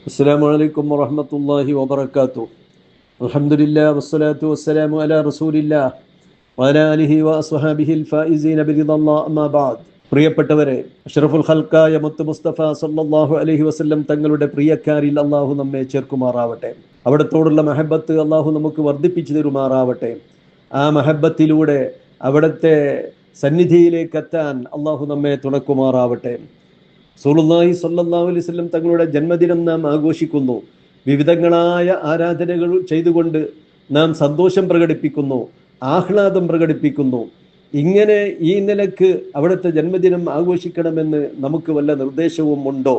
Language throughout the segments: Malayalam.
السلام عليكم ورحمة الله وبركاته الحمد لله والصلاة والسلام على رسول الله وعلى آله وأصحابه الفائزين برضا الله أما بعد പ്രിയപ്പെട്ടവരെ അഷ്റഫുൽ ഖൽക്കായ മുത്ത് മുസ്തഫ സല്ലല്ലാഹു അലൈഹി വസല്ലം തങ്ങളുടെ പ്രിയക്കാരിൽ അള്ളാഹു നമ്മെ ചേർക്കുമാറാവട്ടെ അവിടത്തോടുള്ള മെഹബത്ത് അള്ളാഹു നമുക്ക് വർദ്ധിപ്പിച്ചു തരുമാറാവട്ടെ ആ മെഹബത്തിലൂടെ അവിടുത്തെ സന്നിധിയിലേക്ക് എത്താൻ അള്ളാഹു നമ്മെ തുണക്കുമാറാവട്ടെ സുലുല്ലാഹി സല്ലല്ലാഹു അലൈഹി വസല്ലം തങ്ങളുടെ ജന്മദിനം നാം ആഘോഷിക്കുന്നു. വിവിധങ്ങളായ ആരാധനകൾ ചെയ്തുകൊണ്ട് നാം സന്തോഷം പ്രകടിപ്പിക്കുന്നു ആഹ്ലാദം പ്രകടിപ്പിക്കുന്നു. ഇങ്ങനെ ഈ നിലയ്ക്ക് അവിടുത്തെ ജന്മദിനം ആഘോഷിക്കണമെന്ന് നമുക്ക് വല്ല നിർദ്ദേശവും ഉണ്ടോ?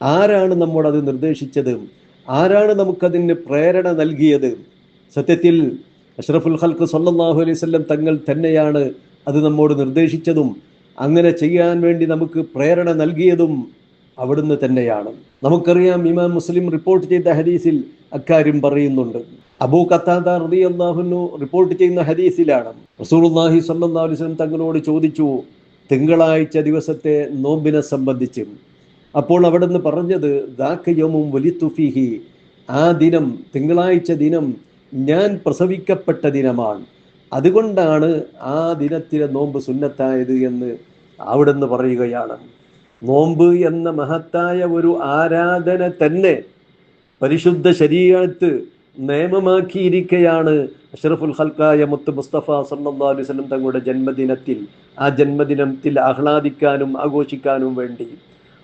ആരാണ് നമ്മോടത് നിർദ്ദേശിച്ചത്? ആരാണ് നമുക്കതിന് പ്രേരണ നൽകിയത്? സത്യത്തിൽ അഷ്റഫുൽ ഹൽക്ക് സല്ലാഹു അലൈഹി വസല്ലം തങ്ങൾ തന്നെയാണ് അത് നമ്മോട് നിർദ്ദേശിച്ചതും അങ്ങനെ ചെയ്യാൻ വേണ്ടി നമുക്ക് പ്രേരണ നൽകിയതും അവിടുന്ന് തന്നെയാണ്. നമുക്കറിയാം ഇമാം മുസ്ലിം റിപ്പോർട്ട് ചെയ്ത ഹദീസിൽ അക്കാര്യം പറയുന്നുണ്ട്. അബൂ റളിയല്ലാഹുനു റിപ്പോർട്ട് ചെയ്യുന്ന ഹദീസിലാണ്. റസൂർഹി വസല്ലം തങ്ങളോട് ചോദിച്ചു തിങ്കളാഴ്ച ദിവസത്തെ നോമ്പിനെ സംബന്ധിച്ച് അപ്പോൾ അവിടുന്ന് പറഞ്ഞത് ദാക്കയോമും വലിത്തുഫിഹി ആ ദിനം തിങ്കളാഴ്ച ദിനം ഞാൻ പ്രസവിക്കപ്പെട്ട ദിനമാണ്. അതുകൊണ്ടാണ് ആ ദിനത്തിലെ നോമ്പ് സുന്നത്തായത് എന്ന് അവിടുന്ന് പറയുകയാണ്. നോമ്പ് എന്ന മഹത്തായ ഒരു ആരാധന തന്നെ പരിശുദ്ധ ശരീരത്ത് നിയമമാക്കിയിരിക്കയാണ്. അഷറഫുൽ ഹൽക്കായ മുത്ത് മുസ്തഫ സല്ലല്ലാഹു അലൈഹി വസല്ലം തങ്ങളുടെ ജന്മദിനത്തിൽ ആ ജന്മദിനത്തിൽ ആഹ്ലാദിക്കാനും ആഘോഷിക്കാനും വേണ്ടി.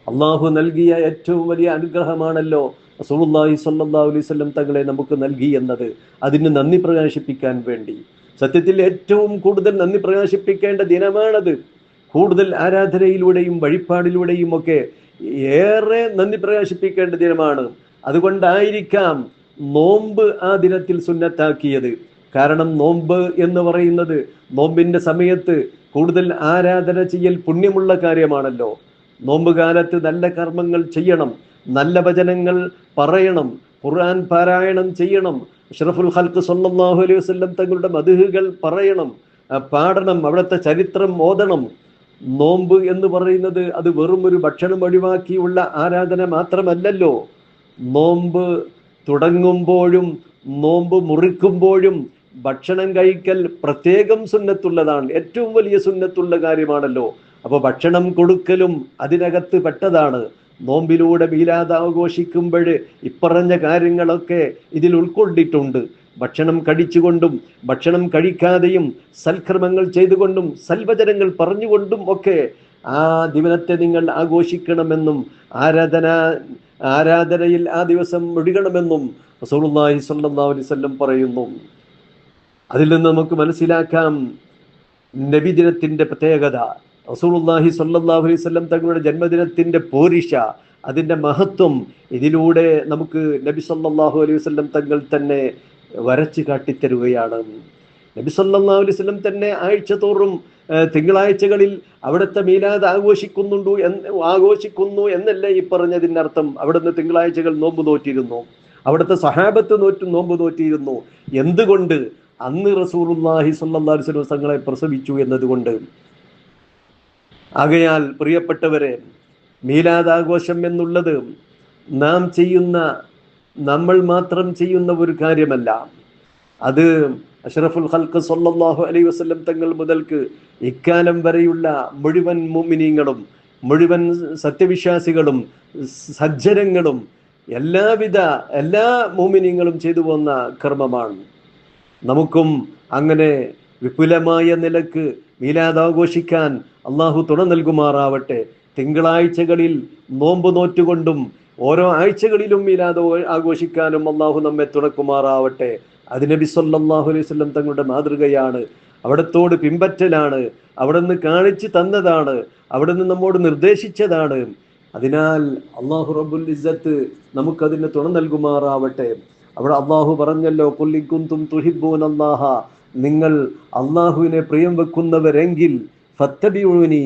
അള്ളാഹു നൽകിയ ഏറ്റവും വലിയ അനുഗ്രഹമാണല്ലോ റസൂലുള്ളാഹി സ്വല്ലല്ലാഹു അലൈഹി വസല്ലം തങ്ങളെ നമുക്ക് നൽകി എന്നത്. അതിന് നന്ദി പ്രകാശിപ്പിക്കാൻ വേണ്ടി. സത്യത്തിൽ ഏറ്റവും കൂടുതൽ നന്ദി പ്രകാശിപ്പിക്കേണ്ട ദിനമാണത്. കൂടുതൽ ആരാധനയിലൂടെയും വഴിപാടിലൂടെയും ഒക്കെ ഏറെ നന്ദി പ്രകാശിപ്പിക്കേണ്ട ദിനമാണ്. അതുകൊണ്ടായിരിക്കാം നോമ്പ് ആ ദിനത്തിൽ സുന്നത്താക്കിയത്. കാരണം നോമ്പ് എന്ന് പറയുന്നത് നോമ്പിന്റെ സമയത്ത് കൂടുതൽ ആരാധന ചെയ്യൽ പുണ്യമുള്ള കാര്യമാണല്ലോ. നോമ്പ് കാലത്ത് നല്ല കർമ്മങ്ങൾ ചെയ്യണം നല്ല വചനങ്ങൾ പറയണം ഖുർആൻ പാരായണം ചെയ്യണം ഷറഫുൽ ഹൽക്ക് സല്ലല്ലാഹു അലൈഹി വസല്ലം തങ്ങളുടെ മധുഹുകൾ പറയണം പാടണം അവിടുത്തെ ചരിത്രം ഓതണം നോമ്പ് എന്ന് പറയുന്നത് അത് വെറും ഒരു ഭക്ഷണം ഒഴിവാക്കിയുള്ള ആരാധന മാത്രമല്ലല്ലോ. നോമ്പ് തുടങ്ങുമ്പോഴും നോമ്പ് മുറിക്കുമ്പോഴും ഭക്ഷണം കഴിക്കൽ പ്രത്യേകം സുന്നത്തുള്ളതാണ്. ഏറ്റവും വലിയ സുന്നത്തുള്ള കാര്യമാണല്ലോ. അപ്പോൾ ഭക്ഷണം കൊടുക്കലും അതിനകത്ത് പെട്ടതാണ്. നോമ്പിലൂടെ മീലാദ് ഇപ്പറഞ്ഞ കാര്യങ്ങളൊക്കെ ഇതിൽ ഉൾക്കൊണ്ടിട്ടുണ്ട്. ഭക്ഷണം കഴിച്ചുകൊണ്ടും ഭക്ഷണം കഴിക്കാതെയും സൽക്രമങ്ങൾ ചെയ്തുകൊണ്ടും സൽവചനങ്ങൾ പറഞ്ഞുകൊണ്ടും ഒക്കെ ആ ദിവനത്തെ നിങ്ങൾ ആഘോഷിക്കണമെന്നും ആരാധന ആരാധനയിൽ ആ ദിവസം ഒഴുകണമെന്നും റസൂലുള്ളാഹി സ്വല്ലല്ലാഹു വസല്ലം പറയുന്നു. അതിൽ നിന്ന് നമുക്ക് മനസ്സിലാക്കാം നബിദിനത്തിന്റെ പ്രത്യേകത. റസൂലുള്ളാഹി സ്വല്ലല്ലാഹു അലൈഹി വസല്ലം തങ്ങളുടെ ജന്മദിനത്തിന്റെ പോരിഷ അതിന്റെ മഹത്വം ഇതിലൂടെ നമുക്ക് നബി സല്ലല്ലാഹു അലൈഹി വസല്ലം തങ്ങൾ തന്നെ വരച്ചു കാട്ടിത്തരുകയാണ്. നബി സല്ലല്ലാഹു അലൈഹി വസല്ലം തന്നെ ആഴ്ച തോറും തിങ്കളാഴ്ചകളിൽ അവിടുത്തെ മീലാദ് ആഘോഷിക്കുന്നുണ്ടു എന്ന് ആഘോഷിക്കുന്നു എന്നല്ലേ ഈ പറഞ്ഞതിന്റെ അർത്ഥം. അവിടുന്ന് തിങ്കളാഴ്ചകൾ നോമ്പ് നോറ്റിരുന്നു. അവിടുത്തെ സഹാബത്ത് നോറ്റും നോമ്പ് നോറ്റിയിരുന്നു. എന്തുകൊണ്ട് അന്ന് സ്വല്ലല്ലാഹു അലൈഹി വസല്ലം തങ്ങളെ പ്രസവിച്ചു എന്നതുകൊണ്ട്? ആകയാൽ പ്രിയപ്പെട്ടവരെ മീലാദാഘോഷം എന്നുള്ളത് നാം ചെയ്യുന്ന നമ്മൾ മാത്രം ചെയ്യുന്ന ഒരു കാര്യമല്ല. അത് അഷറഫുൽ ഹൽക്ക് സൊല്ലാഹു അലൈ വസ്ലം തങ്ങൾ മുതൽക്ക് ഇക്കാലം വരെയുള്ള മുഴുവൻ മുമിനീങ്ങളും മുഴുവൻ സത്യവിശ്വാസികളും സജ്ജനങ്ങളും എല്ലാവിധ എല്ലാ മോമിനിയങ്ങളും ചെയ്തു പോന്ന കർമ്മമാണ്. നമുക്കും അങ്ങനെ വിപുലമായ നിലയ്ക്ക് മീലാദാഘോഷിക്കാൻ അള്ളാഹു തുണ നൽകുമാറാവട്ടെ. തിങ്കളാഴ്ചകളിൽ നോമ്പ് നോറ്റുകൊണ്ടും ഓരോ ആഴ്ചകളിലും മീലാദ് ആഘോഷിക്കാനും അള്ളാഹു നമ്മെ തുണക്കുമാറാവട്ടെ. അതിനബി നബി സല്ലല്ലാഹു അലൈഹി സ്വല്ലം തങ്ങളുടെ മാതൃകയാണ്. അവിടത്തോട് പിമ്പറ്റലാണ് അവിടെ നിന്ന് കാണിച്ചു തന്നതാണ്. അവിടെ നിന്ന് നമ്മോട് നിർദ്ദേശിച്ചതാണ്. അതിനാൽ അള്ളാഹു റബുൽ ഇസ്സത്ത് നമുക്കതിന് തുണ നൽകുമാറാവട്ടെ. അവിടെ അള്ളാഹു പറഞ്ഞല്ലോ കൊല്ലിക്കുന്തും തുഹിബൂൻ അള്ളാഹ നിങ്ങൾ അള്ളാഹുവിനെ പ്രിയം വെക്കുന്നവരെങ്കിൽ ഫത്തബിയൂനി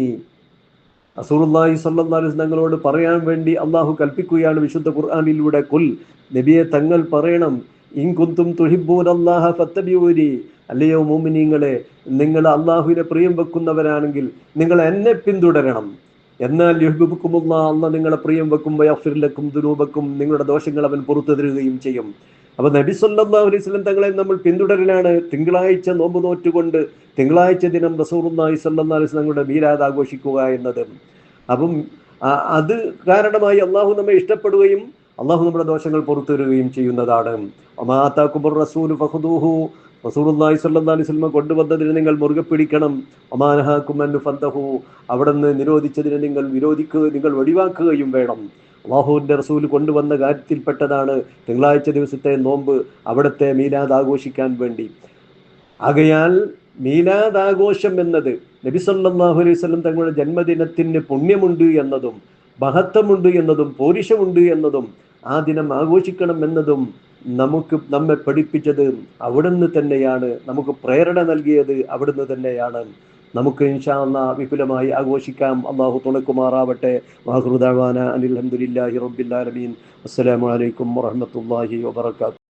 അസൂറുല്ലാഹി അലൈഹി തങ്ങളോട് പറയാൻ വേണ്ടി അള്ളാഹു കൽപ്പിക്കുകയാണ് വിശുദ്ധ ഖുർആാനിലൂടെ. കുൽ നബിയെ തങ്ങൾ പറയണം. ഇൻകുന്തും തുഹിബൂൻ അള്ളാഹ ഫത്തബിയൂരി അല്ലയോ മോമിനിങ്ങളെ നിങ്ങൾ അള്ളാഹുവിനെ പ്രിയം വെക്കുന്നവരാണെങ്കിൽ നിങ്ങൾ എന്നെ പിന്തുടരണം. എന്നാൽ യുഹബുക്കുമുള്ള അന്ന് നിങ്ങളെ പ്രിയം വെക്കും. വയഫിറിലക്കും ദുരൂപക്കും നിങ്ങളുടെ ദോഷങ്ങൾ അവൻ പുറത്തു തരുകയും ചെയ്യും. അപ്പൊ നബി അലൈഹി സ്വലം തങ്ങളെ നമ്മൾ പിന്തുടരലാണ്. തിങ്കളാഴ്ച നോമ്പ് നോറ്റുകൊണ്ട് തിങ്കളാഴ്ച ദിനം റസൂറുന്നായി അലൈഹി വസല്ലം തങ്ങളുടെ മീലാദ് ആഘോഷിക്കുക എന്നത്. അപ്പം അത് കാരണമായി അള്ളാഹു നമ്മെ ഇഷ്ടപ്പെടുകയും അള്ളാഹു നമ്മുടെ ദോഷങ്ങൾ പുറത്തു വരികയും ചെയ്യുന്നതാണ് ഒമാതാക്കുബർ റസൂൽ ഫഹുദൂഹു സ്വല്ലല്ലാഹി അലൈഹി കൊണ്ടുവന്നതിന് നിങ്ങൾ മുറുകെ പിടിക്കണം. ഒമാനഹാക്കുമൻ ഫന്തഹു അവിടെ നിന്ന് നിരോധിച്ചതിന് നിങ്ങൾ വിരോധിക്കുക നിങ്ങൾ ഒഴിവാക്കുകയും വേണം. അള്ളാഹുവിന്റെ റസൂൽ കൊണ്ടുവന്ന കാര്യത്തിൽപ്പെട്ടതാണ് തിങ്കളാഴ്ച ദിവസത്തെ നോമ്പ് അവിടുത്തെ മീലാദ് ആഘോഷിക്കാൻ വേണ്ടി. ആകയാൽ മീലാദ് ആഘോഷം എന്നത് നബിസല്ലാഹു അലൈഹി വസല്ലം തങ്ങളുടെ ജന്മദിനത്തിന് പുണ്യമുണ്ട് എന്നതും മഹത്വമുണ്ട് എന്നതും പോരിഷമുണ്ട് എന്നതും ആ ദിനം ആഘോഷിക്കണം എന്നതും നമുക്ക് നമ്മെ പഠിപ്പിച്ചത് അവിടുന്ന് തന്നെയാണ്. നമുക്ക് പ്രേരണ നൽകിയത് അവിടുന്ന് തന്നെയാണ്. നമുക്ക് ഇൻഷാന്ന വിപുലമായി ആഘോഷിക്കാം. അള്ളാഹു തുണക്കുമാറാവട്ടെ. വാഹൃദാന അനിൽ അഹമ്മദില്ലാഹി റബ്ബിൽ ആലമീൻ. അസ്സലാമു അലൈക്കും വറഹ്മത്തുള്ളാഹി വബറകാതുഹു.